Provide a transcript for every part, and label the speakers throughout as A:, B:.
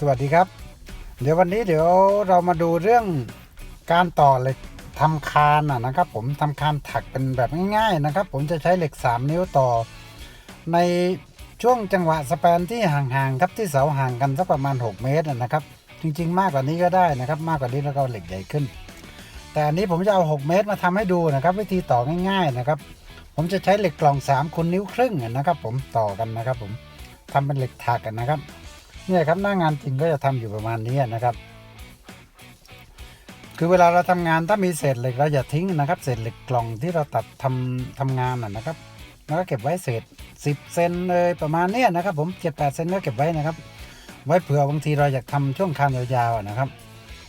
A: สวัสดีครับ เดี๋ยววันนี้เดี๋ยวเรามาดูเรื่องการต่อเหล็กทำคานนะนะครับ ผมทำคานถักเป็นแบบง่ายๆนะครับ ผมจะใช้เหล็ก 3 นิ้วต่อ ในช่วงจังหวะสแปนที่ห่างๆครับที่เสาห่างกันสักประมาณ 6 เมตรนะนะครับ จริง ๆ มากกว่านี้ก็ได้นะครับ มากกว่านี้แล้วก็เหล็กใหญ่ขึ้น แต่อันนี้ผมจะเอา 6 เมตรมาทำให้ดูนะครับ วิธีต่อง่าย ๆนะครับ ผมจะใช้เหล็กกล่อง3คูณนิ้วครึ่งนะครับ ผมต่อกันนะครับ ผมทำเป็นเหล็กถักกันนะครับ เนี่ยครับหน้างานจริงก็จะทำอยู่ประมาณนี้นะครับ คือเวลาเราทำงานถ้ามีเศษเหล็กเราอย่าทิ้งนะครับเศษเหล็กกล่องที่เราตัดทำทำงานนะนะครับแล้วก็เก็บไว้เศษ 10 เซนเลยประมาณนี้นะครับ ผม7 8เซนก็เก็บไว้นะครับ ไว้เผื่อบางทีเราอยากทำช่วงคานยาวๆนะครับ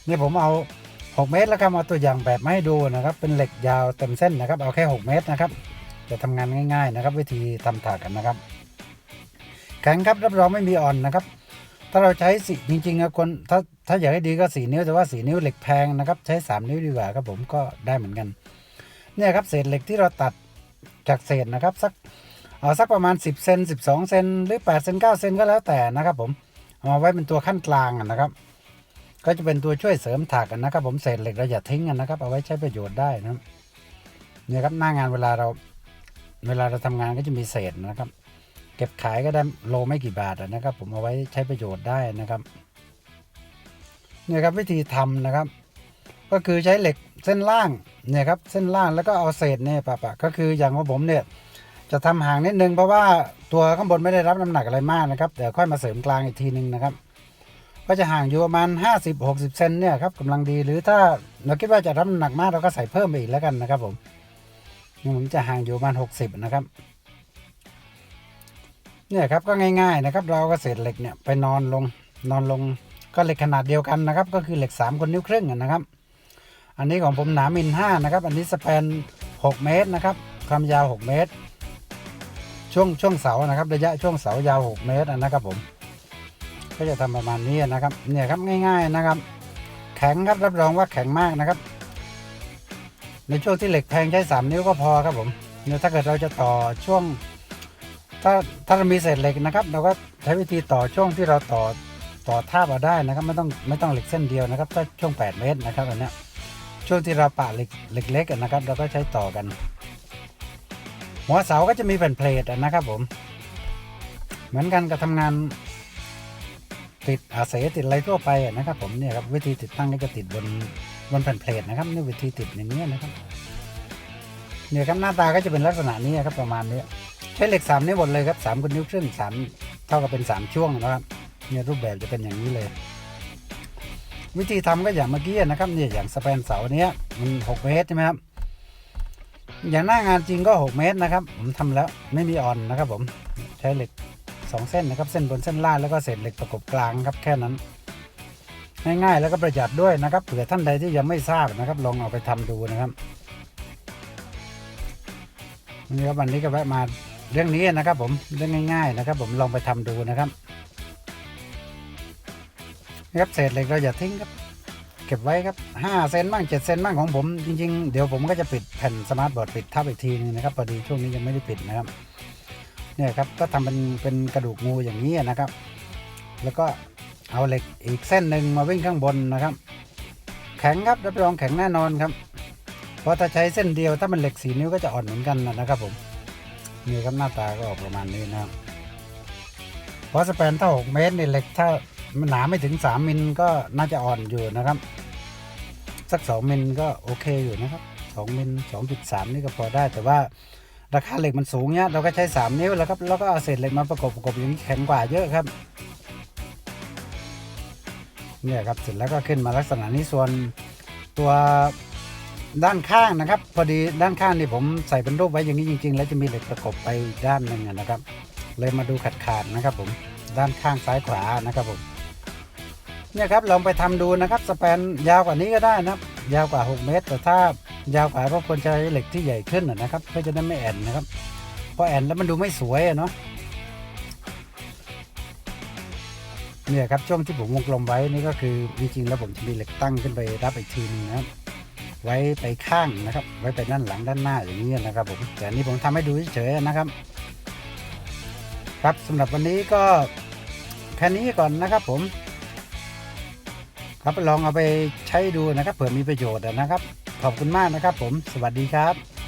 A: นี่ผมเอา 6 เมตรแล้วครับเอาตัวอย่างแบบมาให้ดูนะครับ เป็นเหล็กยาวเต็มเส้นนะครับ เอาแค่ 6 เมตรนะครับจะทำงานง่าย ๆนะครับ วิธีทำถากกันนะครับแข็งครับรับรองไม่มีอ่อนนะครับ ถ้าเราใช้สีจริงๆนะคนถ้าถ้าอยากให้ดีก็สีนิ้วแต่ว่าสีนิ้วเหล็กแพงนะครับ ใช้ 3 นิ้วดีกว่าครับผมก็ได้เหมือนกันเนี่ยครับเศษเหล็กที่เราตัดจากเศษนะครับสักเอาสักประมาณ 10เซน12เซนหรือ8เซน9เซนก็แล้วแต่นะครับผมเอามาไว้เป็นตัวขั้นกลางนะครับ ก็จะเป็นตัวช่วยเสริมถากกันนะครับ ผมเศษเหล็กเราอย่าทิ้งกันนะครับ เอาไว้ใช้ประโยชน์ได้นะเนี่ยครับหน้างานเวลาเราเวลาเราทำงานก็จะมีเศษนะครับ เก็บขายก็ได้โลไม่กี่บาทนะครับ ผมเอาไว้ใช้ประโยชน์ได้นะครับเนี่ยครับวิธีทำนะครับ ก็คือใช้เหล็กเส้นล่างเนี่ยครับเส้นล่างแล้วก็เอาเศษเนี่ยปะปะก็คืออย่างของผมเนี่ยจะทำห่างนิดนึงเพราะว่าตัวข้างบนไม่ได้รับน้ำหนักอะไรมากนะครับเดี๋ยวค่อยมาเสริมกลางอีกทีนึงนะครับ ก็จะห่างอยู่ประมาณ 50-60เซนเนี่ยครับกำลังดีหรือถ้าเราคิดว่าจะรับน้ำหนักมากเราก็ใส่เพิ่มไปอีกแล้วกันนะครับผมนี่ผมจะห่างอยู่ประมาณ 60 นะครับ เนี่ยครับก็ง่ายๆนะครับ เราก็เศษเหล็กเนี่ยไปนอนลงนอนลงก็เหล็กขนาดเดียวกันนะครับ ก็คือเหล็ก3คนนิ้วครึ่งนะครับ อันนี้ของผมหนามิล5นะครับ อันนี้สแปน 6 เมตรนะครับ ความยาว 6 เมตร ช่วงช่วงเสานะครับ ระยะช่วงเสายาว 6 เมตรนะครับผม ก็จะทำประมาณนี้นะครับ เนี่ยครับง่ายๆนะครับ แข็งครับรับรองว่าแข็งมากนะครับ ในช่วงที่เหล็กแพงใช้ 3 นิ้วก็พอครับผมเนี่ยถ้าเกิดเราจะต่อช่วง ถ้าถ้าเรามีเศษเหล็กนะครับ เราก็ใช้วิธีต่อช่วงที่เราต่อต่อท่าบเอาได้นะครับ ไม่ต้องไม่ต้องเหล็กเส้นเดียวนะครับถ้าช่วง 8 เมตรนะครับอันเนี้ยช่วงที่เราปะเหล็กเหล็กเล็กอะนะครับ เราก็ใช้ต่อกัน หัวเสาก็จะมีแผ่นเพลทอะนะครับผม เหมือนกันกับทำงานติดอาเสติดอะไรทั่วไปอะนะครับ ผมเนี่ยครับวิธีติดตั้งก็จะติดบนบนแผ่นเพลทนะครับนี่วิธีติดอย่างนี้นะครับเนี่ยครับหน้าตาก็จะเป็นลักษณะนี้ครับประมาณนี้ ช้เหล็กสามนิ้หมดเลยครับสามคนนิ้วครึ่งสามเท่ากับเป็นสามช่วงนะครับเนี่ยรูปแบบจะเป็นอย่างนี้เลย วิธีทำก็อย่างเมื่อกี้นะครับเนี่ยอย่างสแปนเสาเนี้ยมันหกเมตรใช่ไหมครับอย่างหน้างานจริงก็หกเมตรนะครับ ผมทำแล้วไม่มีอ่อนนะครับ ผมใช้เหล็กสองเส้นนะครับ เส้นบนเส้นล่างแล้วก็เศษเหล็กประกบกลางครับแค่นั้น ง่ายๆแล้วก็ประหยัดด้วยนะครับเผื่อท่านใดที่ยังไม่ทราบนะครับ ลองเอาไปทำดูนะครับนี่ครับวันนี้ก็แวะมา เรื่องนี้นะครับผมเรื่องง่าย ๆ นะครับ ผมลองไปทำดูนะครับนะครับเศษเหล็กเราอย่าทิ้งครับ เก็บไว้ครับห้าเซนบ้างเจ็ดเซนบ้างของผมจริง ๆ เดี๋ยวผมก็จะปิดแผ่นสมาร์ทบอร์ดปิดทับอีกทีนึงนะครับพอดีช่วงนี้ยังไม่ได้ปิดนะครับเนี่ยครับก็ทำเป็นเป็นกระดูกงูอย่างนี้นะครับ แล้วก็เอาเหล็กอีกเส้นหนึ่งมาวิ่งข้างบนนะครับ แข็งครับรับรองแข็งแน่นอนครับ เพราะถ้าใช้เส้นเดียวถ้ามันเหล็กสีนิ้วก็จะอ่อนเหมือนกันนะครับผม นี่ครับหน้าตาก็ออกประมาณนี้นะครับเพราะสแปนเท่า6เมตรนี่เหล็กถ้าหนาไม่ถึง 3 มิลก็น่าจะอ่อนอยู่นะครับ สัก 2 มิลก็โอเคอยู่นะครับ 2 มิล 2.3 นี่ก็พอได้ แต่ว่าราคาเหล็กมันสูงเนี้ยเราก็ใช้ 3 นิ้วแล้วครับแล้วก็เอาเศษเหล็กมาประกบประกบอย่างนี้แข็งกว่าเยอะครับเนี่ยครับเสร็จแล้วก็ขึ้นมาลักษณะนี้ส่วนตัว ด้านข้างนะครับ พอดีด้านข้างนี่ผมใส่เป็นรูปไว้อย่างนี้จริง ๆ แล้วจะมีเหล็กประกบไปด้านหนึ่งนะครับ เลยมาดูขาดขาดนะครับผมด้านข้างซ้ายขวานะครับผมเนี่ยครับลองไปทำดูนะครับสแปนยาวกว่านี้ก็ได้นะครับ ยาวกว่า 6 เมตร แต่ถ้ายาวกว่าก็ควรใช้เหล็กที่ใหญ่ขึ้นนะครับเพื่อจะได้ไม่แอนนะครับเพราะแอนแล้วมันดูไม่สวยเนาะเนี่ยครับช่วงที่ผมวงกลมไว้นี่ก็คือจริงๆแล้วผมจะมีเหล็กตั้งขึ้นไปรับอีกทีนึงนะครับ ไว้ไปข้างนะครับ ไว้ไปด้านหลังด้านหน้าอย่างนี้นะครับผมแต่นี้ผมทำให้ดูเฉยๆนะครับ ครับสำหรับวันนี้ก็แค่นี้ก่อนนะครับผม ครับลองเอาไปใช้ดูนะครับ เผื่อมีประโยชน์นะครับ ขอบคุณมากนะครับผม สวัสดีครับ